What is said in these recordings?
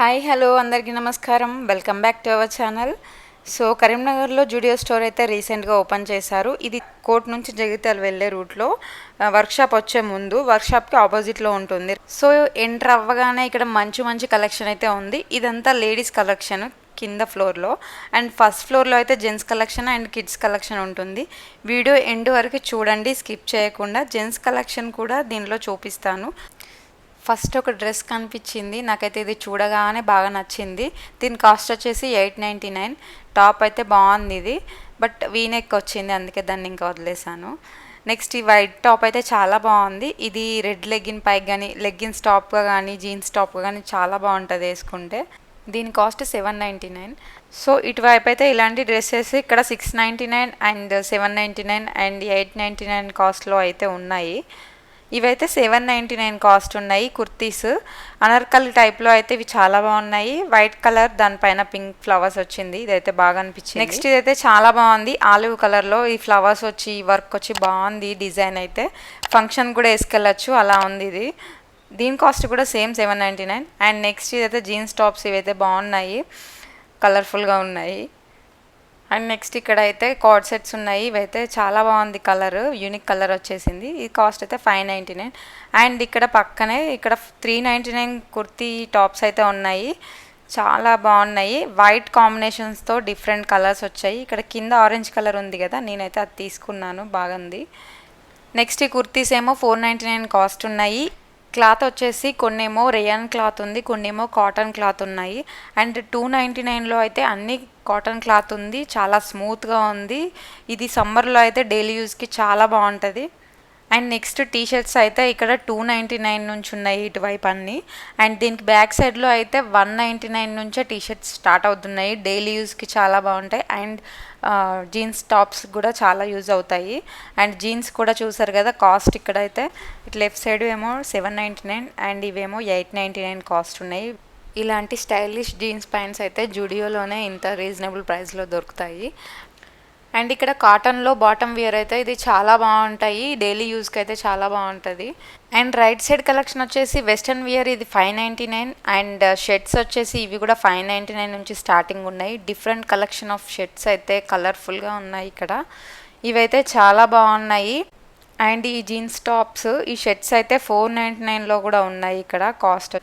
Hi hello అందరికీ నమస్కారం. Welcome back to our channel so కరీంనగర్లో జూడియో స్టోర్ అయితే రీసెంట్గా ఓపెన్ చేశారు. ఇది కోట్ నుంచి జగిత్యాల వెళ్ళే రూట్లో వర్క్షాప్ వచ్చే ముందు వర్క్షాప్కి ఆపోజిట్లో ఉంటుంది. సో ఎంటర్ అవ్వగానే ఇక్కడ మంచి మంచి కలెక్షన్ అయితే ఉంది. ఇదంతా లేడీస్ కలెక్షన్ కింద ఫ్లోర్లో అండ్ ఫస్ట్ ఫ్లోర్లో అయితే gents collection and kids collection ఉంటుంది. వీడియో ఎండ్ వరకు చూడండి స్కిప్ చేయకుండా. జెంట్స్ కలెక్షన్ కూడా దీనిలో చూపిస్తాను. ఫస్ట్ ఒక డ్రెస్ కనిపించింది. నాకైతే ఇది చూడగానే బాగా నచ్చింది. దీని కాస్ట్ వచ్చేసి ఎయిట్ నైంటీ నైన్. టాప్ అయితే బాగుంది ఇది. బట్ వీనెక్ వచ్చింది అందుకే దాన్ని ఇంకా వదిలేసాను నెక్స్ట్ ఈ వైట్ టాప్ అయితే చాలా బాగుంది. ఇది రెడ్ లెగ్గిన్ పైకి కానీ లెగ్గిన్స్ టాప్గా కానీ జీన్స్ టాప్గా కానీ చాలా బాగుంటుంది వేసుకుంటే. దీని cost seven ninety nine. So ఇటువైపు అయితే ఇలాంటి డ్రెస్సెస్ ఇక్కడ six ninety nine and seven ninety nine and eight ninety nine కాస్ట్లో అయితే ఉన్నాయి. ఇవైతే సెవెన్ నైంటీ నైన్ కాస్ట్ ఉన్నాయి కుర్తీస్. అనర్కలి టైప్లో అయితే ఇవి చాలా బాగున్నాయి. వైట్ కలర్ దానిపైన పింక్ ఫ్లవర్స్ వచ్చింది. ఇదైతే బాగా అనిపించింది. నెక్స్ట్ ఇదైతే చాలా బాగుంది. ఆలివ్ కలర్లో ఈ ఫ్లవర్స్ వచ్చి వర్క్ వచ్చి బాగుంది డిజైన్ అయితే. ఫంక్షన్ కూడా వేసుకెళ్ళచ్చు. అలా ఉంది ఇది. దీని కాస్ట్ కూడా same seven ninety nine and next ఇదైతే జీన్స్ టాప్స్ ఇవైతే బాగున్నాయి. కలర్ఫుల్గా ఉన్నాయి. అండ్ నెక్స్ట్ ఇక్కడ అయితే కార్డ్ సెట్స్ ఉన్నాయి. ఇవైతే చాలా బాగుంది కలర్. యూనిక్ కలర్ వచ్చేసింది. ఈ కాస్ట్ అయితే ఫైవ్ నైంటీ నైన్. అండ్ ఇక్కడ పక్కనే ఇక్కడ three ninety nine kurti tops అయితే ఉన్నాయి. చాలా బాగున్నాయి. వైట్ కాంబినేషన్స్తో డిఫరెంట్ కలర్స్ వచ్చాయి. ఇక్కడ కింద ఆరెంజ్ కలర్ ఉంది కదా నేనైతే అది తీసుకున్నాను. బాగుంది. నెక్స్ట్ ఈ కుర్తీస్ ఏమో ఫోర్ నైంటీ నైన్ కాస్ట్ ఉన్నాయి. క్లాత్ వచ్చేసి కొన్నేమో రేయన్ క్లాత్ ఉంది కొన్నేమో కాటన్ క్లాత్ ఉన్నాయి. అండ్ టూ నైంటీ నైన్లో అయితే అన్ని కాటన్ క్లాత్ ఉంది చాలా స్మూత్గా ఉంది. ఇది సమ్మర్లో అయితే డైలీ యూస్కి చాలా బాగుంటుంది. అండ్ నెక్స్ట్ టీ షర్ట్స్ అయితే ఇక్కడ టూ నైంటీ నైన్ నుంచి ఉన్నాయి ఇటువైపు అన్ని అండ్ దీనికి బ్యాక్ సైడ్లో అయితే వన్ నైంటీ నైన్ నుంచే టీ షర్ట్స్ స్టార్ట్ అవుతున్నాయి. డైలీ యూస్కి చాలా బాగుంటాయి. అండ్ జీన్స్ టాప్స్ కూడా చాలా యూజ్ అవుతాయి. అండ్ జీన్స్ కూడా చూసారు కదా కాస్ట్ ఇక్కడైతే ఇటు లెఫ్ట్ సైడ్ ఏమో సెవెన్ నైంటీ నైన్ అండ్ ఇవేమో ఎయిట్ నైంటీ నైన్ కాస్ట్ ఉన్నాయి. ఇలాంటి స్టైలిష్ జీన్స్ ప్యాంట్స్ అయితే జుడియోలోనే ఇంత రీజనబుల్ ప్రైస్లో దొరుకుతాయి. అండ్ ఇక్కడ కాటన్లో బాటమ్ వేర్ అయితే ఇది చాలా బాగుంటాయి. డైలీ యూస్కి అయితే చాలా బాగుంటుంది. అండ్ రైట్ సైడ్ కలెక్షన్ వచ్చేసి వెస్ట్రన్ వియర్ ఇది five ninety nine and shirts వచ్చేసి ఇవి కూడా ఫైవ్ నైంటీ నైన్ నుంచి స్టార్టింగ్ ఉన్నాయి. డిఫరెంట్ కలెక్షన్ ఆఫ్ షర్ట్స్ అయితే కలర్ఫుల్గా ఉన్నాయి ఇక్కడ. ఇవైతే చాలా బాగున్నాయి. అండ్ ఈ జీన్స్ టాప్స్ ఈ షర్ట్స్ అయితే ఫోర్ నైంటీ నైన్లో కూడా ఉన్నాయి ఇక్కడ కాస్ట్.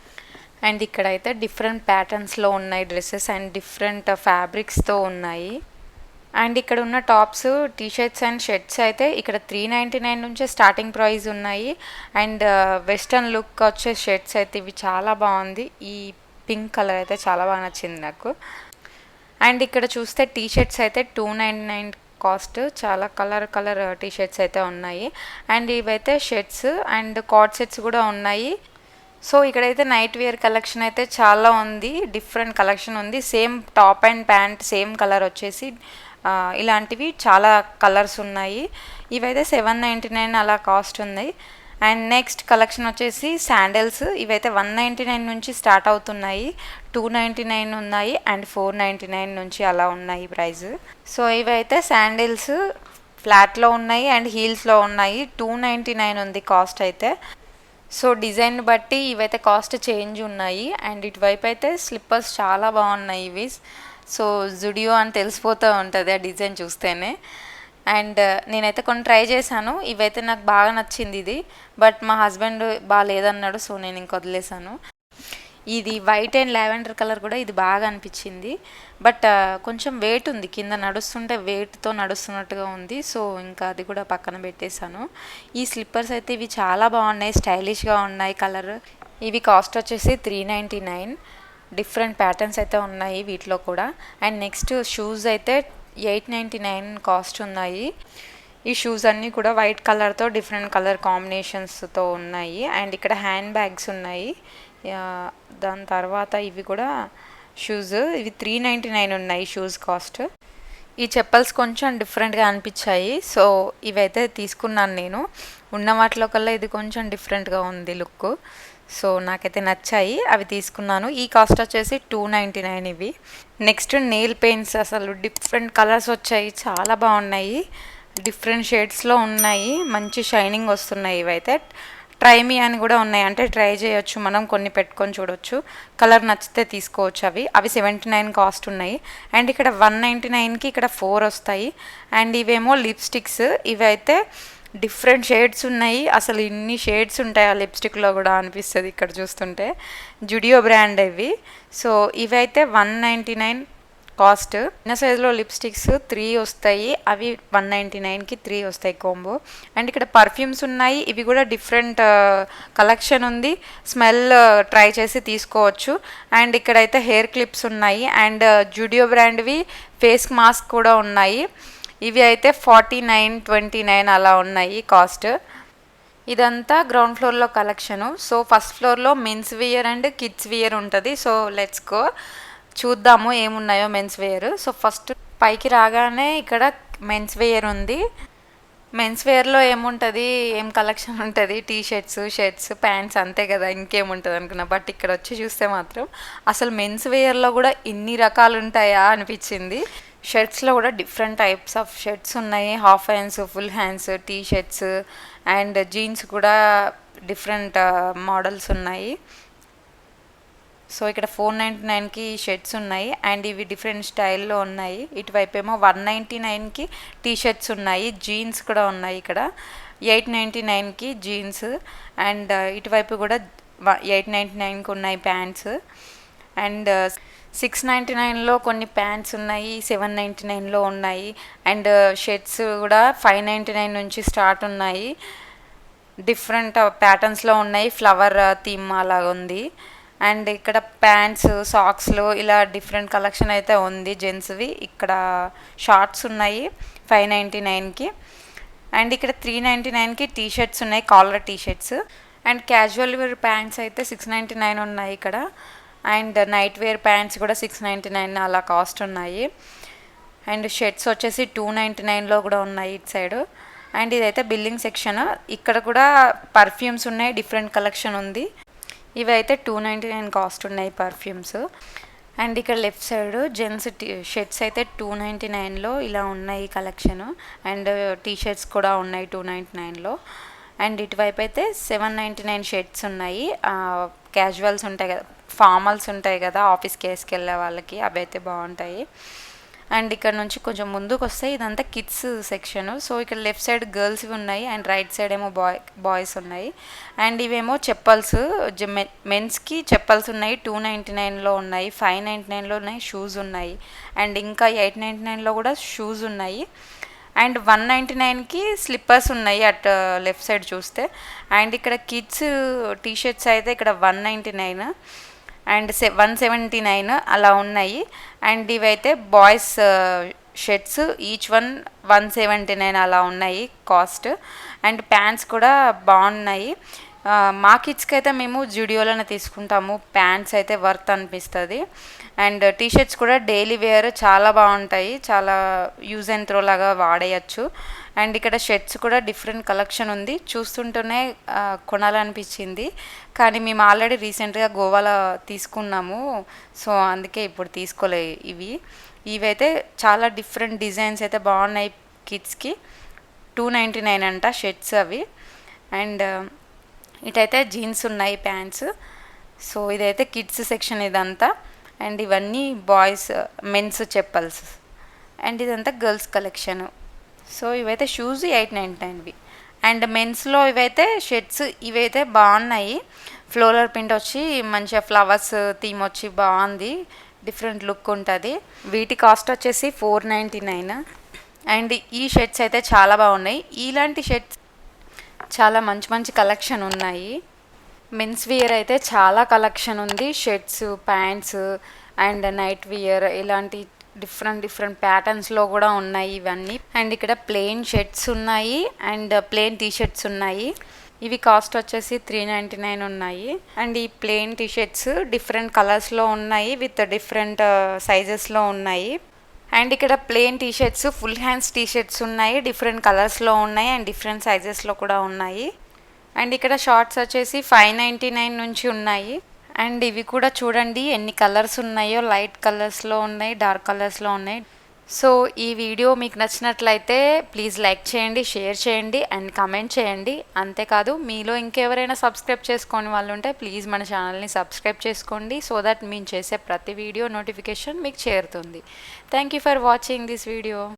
అండ్ ఇక్కడైతే డిఫరెంట్ ప్యాటర్న్స్లో ఉన్నాయి డ్రెస్సెస్ అండ్ డిఫరెంట్ ఫ్యాబ్రిక్స్తో ఉన్నాయి. అండ్ ఇక్కడ ఉన్న tops T shirts and shirts అయితే ఇక్కడ త్రీ నైంటీ నైన్ నుంచే స్టార్టింగ్ ప్రైస్ ఉన్నాయి. అండ్ వెస్ట్రన్ లుక్ వచ్చే షర్ట్స్ అయితే ఇవి చాలా బాగుంది. ఈ పింక్ కలర్ అయితే చాలా బాగా నచ్చింది నాకు. అండ్ ఇక్కడ చూస్తే టీ షర్ట్స్ అయితే టూ నైంటీ నైన్ కాస్ట్. చాలా కలర్ కలర్ టీ షర్ట్స్ అయితే ఉన్నాయి. అండ్ ఇవైతే షర్ట్స్ అండ్ కార్డ్ సెట్స్ కూడా ఉన్నాయి. సో ఇక్కడైతే నైట్ వేర్ కలెక్షన్ అయితే చాలా ఉంది. డిఫరెంట్ కలెక్షన్ ఉంది. Same top and pant same colour వచ్చేసి ఇలాంటివి చాలా కలర్స్ ఉన్నాయి. ఇవైతే సెవెన్ నైంటీ నైన్ అలా కాస్ట్ ఉంది. అండ్ నెక్స్ట్ కలెక్షన్ వచ్చేసి శాండిల్స్. ఇవైతే వన్ నైంటీ నైన్ నుంచి స్టార్ట్ అవుతున్నాయి. టూ నైంటీ నైన్ ఉన్నాయి అండ్ ఫోర్ నైంటీ నైన్ నుంచి అలా ఉన్నాయి ప్రైస్. సో ఇవైతే శాండిల్స్ ఫ్లాట్లో ఉన్నాయి అండ్ హీల్స్లో ఉన్నాయి. టూ నైంటీ నైన్ ఉంది కాస్ట్ అయితే. సో డిజైన్ బట్టి ఇవైతే కాస్ట్ చేంజ్ ఉన్నాయి. అండ్ ఇటువైపు అయితే స్లిప్పర్స్ చాలా బాగున్నాయి ఇవి. సో జుడియో అని తెలిసిపోతూ ఉంటుంది ఆ డిజైన్ చూస్తేనే. అండ్ uh, నేనైతే కొన్ని ట్రై చేశాను. ఇవైతే నాకు బాగా నచ్చింది ఇది. బట్ మా హస్బెండ్ బాగాలేదన్నాడు సో నేను ఇంక వదిలేసాను ఇది వైట్ అండ్ లావెండర్ కలర్ కూడా ఇది బాగా అనిపించింది. బట్ uh, కొంచెం వెయిట్ ఉంది. కింద నడుస్తుంటే వెయిట్తో నడుస్తున్నట్టుగా ఉంది. సో ఇంకా అది కూడా పక్కన పెట్టేశాను. ఈ స్లిప్పర్స్ అయితే ఇవి చాలా బాగున్నాయి. స్టైలిష్గా ఉన్నాయి కలర్. ఇవి కాస్ట్ వచ్చేసి three ninety nine different patterns అయితే ఉన్నాయి వీటిలో కూడా. అండ్ నెక్స్ట్ షూస్ అయితే ఎయిట్ నైంటీ నైన్ కాస్ట్ ఉన్నాయి. ఈ షూస్ అన్నీ కూడా వైట్ కలర్తో డిఫరెంట్ కలర్ కాంబినేషన్స్తో ఉన్నాయి. అండ్ ఇక్కడ హ్యాండ్ బ్యాగ్స్ ఉన్నాయి. దాని తర్వాత ఇవి కూడా షూస్. ఇవి త్రీ నైంటీ నైన్ ఉన్నాయి షూస్ కాస్ట్. ఈ చెప్పల్స్ కొంచెం డిఫరెంట్గా అనిపించాయి. సో ఇవైతే తీసుకున్నాను నేను. ఉన్న వాటిలో కల్లా ఇది కొంచెం డిఫరెంట్గా ఉంది లుక్ సో నాకైతే నచ్చాయి అవి తీసుకున్నాను. ఈ కాస్ట్ వచ్చేసి టూ నైంటీ నైన్ ఇవి. నెక్స్ట్ నెయిల్ పెయింట్స్ అసలు డిఫరెంట్ కలర్స్ వచ్చాయి చాలా బాగున్నాయి. డిఫరెంట్ షేడ్స్లో ఉన్నాయి మంచి షైనింగ్ వస్తున్నాయి ఇవైతే. ట్రై మీ అని కూడా ఉన్నాయి అంటే ట్రై చేయొచ్చు మనం కొన్ని పెట్టుకొని చూడొచ్చు. కలర్ నచ్చితే తీసుకోవచ్చు అవి. అవి సెవెంటీ నైన్ కాస్ట్ ఉన్నాయి. అండ్ ఇక్కడ వన్ నైంటీ నైన్కి ఇక్కడ ఫోర్ వస్తాయి. అండ్ ఇవేమో లిప్స్టిక్స్ ఇవి అయితే డిఫరెంట్ షేడ్స్ ఉన్నాయి. అసలు ఇన్ని షేడ్స్ ఉంటాయి ఆ లిప్స్టిక్లో కూడా అనిపిస్తుంది ఇక్కడ చూస్తుంటే. జుడియో బ్రాండ్ ఇవి. సో ఇవైతే వన్ నైంటీ నైన్ కాస్ట్. చిన్న సైజులో లిప్స్టిక్స్ త్రీ వస్తాయి. అవి వన్ నైంటీ నైన్కి త్రీ వస్తాయి కాంబో. అండ్ ఇక్కడ పర్ఫ్యూమ్స్ ఉన్నాయి. ఇవి కూడా డిఫరెంట్ కలెక్షన్ ఉంది. స్మెల్ ట్రై చేసి తీసుకోవచ్చు. అండ్ ఇక్కడైతే హెయిర్ క్లిప్స్ ఉన్నాయి. అండ్ జుడియో బ్రాండ్వి ఫేస్ మాస్క్ కూడా ఉన్నాయి. ఇవి అయితే ఫార్టీ నైన్ ట్వంటీ నైన్ అలా ఉన్నాయి కాస్ట్. ఇదంతా గ్రౌండ్ ఫ్లోర్లో కలెక్షను. సో ఫస్ట్ ఫ్లోర్లో men's wear and kids wear ఉంటుంది. So let's go. చూద్దాము ఏమున్నాయో మెన్స్ వేర్. సో ఫస్ట్ పైకి రాగానే ఇక్కడ మెన్స్ వేర్ ఉంది. మెన్స్ వేర్లో ఏముంటుంది? ఏం కలెక్షన్ ఉంటుంది? టీ షర్ట్స్ షర్ట్స్ ప్యాంట్స్ అంతే కదా ఇంకేముంటుంది అనుకున్నా. బట్ ఇక్కడ వచ్చి చూస్తే మాత్రం అసలు మెన్స్ వేర్లో కూడా ఇన్ని రకాలు ఉంటాయా అనిపించింది. షర్ట్స్లో కూడా డిఫరెంట్ టైప్స్ ఆఫ్ షర్ట్స్ ఉన్నాయి. Half hands full hands T shirts and jeans కూడా డిఫరెంట్ మోడల్స్ uh, ఉన్నాయి. సో ఇక్కడ ఫోర్ నైంటీ నైన్కి షర్ట్స్ ఉన్నాయి అండ్ ఇవి డిఫరెంట్ స్టైల్లో ఉన్నాయి. ఇటువైపు ఏమో వన్ నైంటీ నైన్కి టీ షర్ట్స్ ఉన్నాయి. జీన్స్ కూడా ఉన్నాయి ఇక్కడ. ఎయిట్ నైంటీ నైన్కి జీన్స్ అండ్ ఇటువైపు కూడా ఎయిట్ నైంటీ నైన్కి ఉన్నాయి ప్యాంట్స్ అండ్ సిక్స్ నైంటీ నైన్లో కొన్ని ప్యాంట్స్ ఉన్నాయి సెవెన్ నైంటీ నైన్లో ఉన్నాయి. అండ్ uh, షర్ట్స్ కూడా ఫైవ్ నైంటీ నైన్ నుంచి స్టార్ట్ ఉన్నాయి. డిఫరెంట్ ప్యాటర్న్స్లో uh, ఉన్నాయి. ఫ్లవర్ థీమ్ uh, అలాగా ఉంది. అండ్ ఇక్కడ ప్యాంట్స్ సాక్స్లు ఇలా డిఫరెంట్ కలెక్షన్ అయితే ఉంది. జెంట్స్వి ఇక్కడ షార్ట్స్ ఉన్నాయి ఫైవ్ నైంటీ నైన్కి అండ్ ఇక్కడ త్రీ నైంటీ నైన్కి టీ షర్ట్స్ ఉన్నాయి collar T shirts and casual wear pants అయితే సిక్స్ నైంటీ నైన్ ఉన్నాయి ఇక్కడ. అండ్ నైట్ వేర్ ప్యాంట్స్ కూడా సిక్స్ నైంటీ నైన్ అలా కాస్ట్ ఉన్నాయి. అండ్ షర్ట్స్ వచ్చేసి టూ నైంటీ నైన్లో కూడా ఉన్నాయి ఇటు సైడ్ అండ్ ఇదైతే బిల్లింగ్ సెక్షన్. ఇక్కడ కూడా పర్ఫ్యూమ్స్ ఉన్నాయి డిఫరెంట్ కలెక్షన్ ఉంది. ఇవి అయితే టూ నైంటీ నైన్ కాస్ట్ ఉన్నాయి పర్ఫ్యూమ్స్ అండ్ ఇక్కడ left side gents T shirts అయితే టూ నైంటీ నైన్లో ఇలా ఉన్నాయి కలెక్షన్ అండ్ టీ షర్ట్స్ కూడా ఉన్నాయి టూ నైంటీ నైన్లో అండ్ ఇటువైపు అయితే సెవెన్ నైంటీ నైన్ షర్ట్స్ ఉన్నాయి క్యాజువల్స్ ఉంటాయి కదా ఫార్మల్స్ ఉంటాయి కదా ఆఫీస్కి వేసుకెళ్ళే వాళ్ళకి అవి అయితే బాగుంటాయి. అండ్ ఇక్కడ నుంచి కొంచెం ముందుకు వస్తే ఇదంతా కిడ్స్ సెక్షన్. సో ఇక్కడ లెఫ్ట్ సైడ్ గర్ల్స్ ఉన్నాయి అండ్ రైట్ సైడ్ ఏమో బాయ్ బాయ్స్ ఉన్నాయి. అండ్ ఇవేమో చెప్పల్స్ మెన్స్కి చెప్పల్స్ ఉన్నాయి టూ నైంటీ నైన్లో ఉన్నాయి ఫైవ్ నైంటీ నైన్లో ఉన్నాయి షూస్ ఉన్నాయి. అండ్ ఇంకా ఎయిట్ నైంటీ నైన్లో కూడా షూస్ ఉన్నాయి. అండ్ వన్ నైంటీ నైన్కి స్లిప్పర్స్ ఉన్నాయి అట్ లెఫ్ట్ సైడ్ చూస్తే. అండ్ ఇక్కడ కిడ్స్ టీ షర్ట్స్ అయితే ఇక్కడ వన్ నైంటీ నైన్. అండ్ సె వన్ సెవెంటీ నైన్ అలా ఉన్నాయి. అండ్ ఇవైతే boys shirts each one one seventy nine అలా ఉన్నాయి కాస్ట్. అండ్ ప్యాంట్స్ కూడా బాగున్నాయి. మా కిడ్స్కి అయితే మేము జుడియోలోనే తీసుకుంటాము. ప్యాంట్స్ అయితే వర్త్ అనిపిస్తుంది. అండ్ టీషర్ట్స్ కూడా డైలీ వేర్ చాలా బాగుంటాయి. చాలా యూజ్ అండ్ త్రో లాగా వాడేయచ్చు. అండ్ ఇక్కడ షర్ట్స్ కూడా డిఫరెంట్ కలెక్షన్ ఉంది. చూస్తుంటేనే కొనాలనిపించింది. కానీ మేము ఆల్రెడీ రీసెంట్గా గోవాలో తీసుకున్నాము. సో అందుకే ఇప్పుడు తీసుకోలే ఇవి. ఇవైతే చాలా డిఫరెంట్ డిజైన్స్ అయితే బాగున్నాయి కిడ్స్కి. టూ నైంటీ నైన్ అంట షర్ట్స్ అవి. అండ్ ఇటైతే జీన్స్ ఉన్నాయి ప్యాంట్స్. సో ఇదైతే కిడ్స్ సెక్షన్ ఇదంతా. అండ్ ఇవన్నీ బాయ్స్ మెన్స్ చెప్పల్స్. అండ్ ఇదంతా గర్ల్స్ కలెక్షన్. సో ఇవైతే షూస్ ఎయిట్ నైంటీ నైన్వి అండ్ మెన్స్లో ఇవైతే షర్ట్స్ ఇవైతే బాగున్నాయి. ఫ్లోరల్ ప్రింట్ వచ్చి మంచిగా ఫ్లవర్స్ థీమ్ వచ్చి బాగుంది. డిఫరెంట్ లుక్ ఉంటుంది. వీటి కాస్ట్ వచ్చేసి ఫోర్ నైంటీ నైన్ అండ్ ఈ షర్ట్స్ అయితే చాలా బాగున్నాయి. ఇలాంటి షర్ట్స్ చాలా మంచి మంచి కలెక్షన్ ఉన్నాయి. మెన్స్ వియర్ అయితే చాలా కలెక్షన్ ఉంది. Shirts pants and night wear ఇలాంటి డిఫరెంట్ డిఫరెంట్ ప్యాటర్న్స్లో కూడా ఉన్నాయి ఇవన్నీ. అండ్ ఇక్కడ ప్లెయిన్ షర్ట్స్ ఉన్నాయి అండ్ ప్లెయిన్ టీ షర్ట్స్ ఉన్నాయి. ఇవి కాస్ట్ వచ్చేసి త్రీ నైంటీ నైన్ ఉన్నాయి. అండ్ ఈ ప్లెయిన్ టీ షర్ట్స్ డిఫరెంట్ కలర్స్లో ఉన్నాయి విత్ డిఫరెంట్ సైజెస్లో ఉన్నాయి. అండ్ ఇక్కడ plain T shirts full hands T shirts ఉన్నాయి డిఫరెంట్ కలర్స్లో ఉన్నాయి అండ్ డిఫరెంట్ సైజెస్లో కూడా ఉన్నాయి. అండ్ ఇక్కడ షార్ట్స్ వచ్చేసి ఫైవ్ నైంటీ నైన్ నుంచి ఉన్నాయి. అండ్ ఇవి కూడా చూడండి ఎన్ని కలర్స్ ఉన్నాయో లైట్ కలర్స్లో ఉన్నాయి డార్క్ కలర్స్లో ఉన్నాయి. సో ఈ వీడియో మీకు నచ్చినట్లయితే ప్లీజ్ లైక్ చేయండి షేర్ చేయండి అండ్ కమెంట్ చేయండి. అంతేకాదు మీలో ఇంకెవరైనా సబ్స్క్రైబ్ చేసుకోని వాళ్ళు ఉంటే ప్లీజ్ మన ఛానల్ని సబ్స్క్రైబ్ చేసుకోండి సో దట్ మేము చేసే ప్రతి వీడియో నోటిఫికేషన్ మీకు చేరుతుంది. Thank you for watching this video.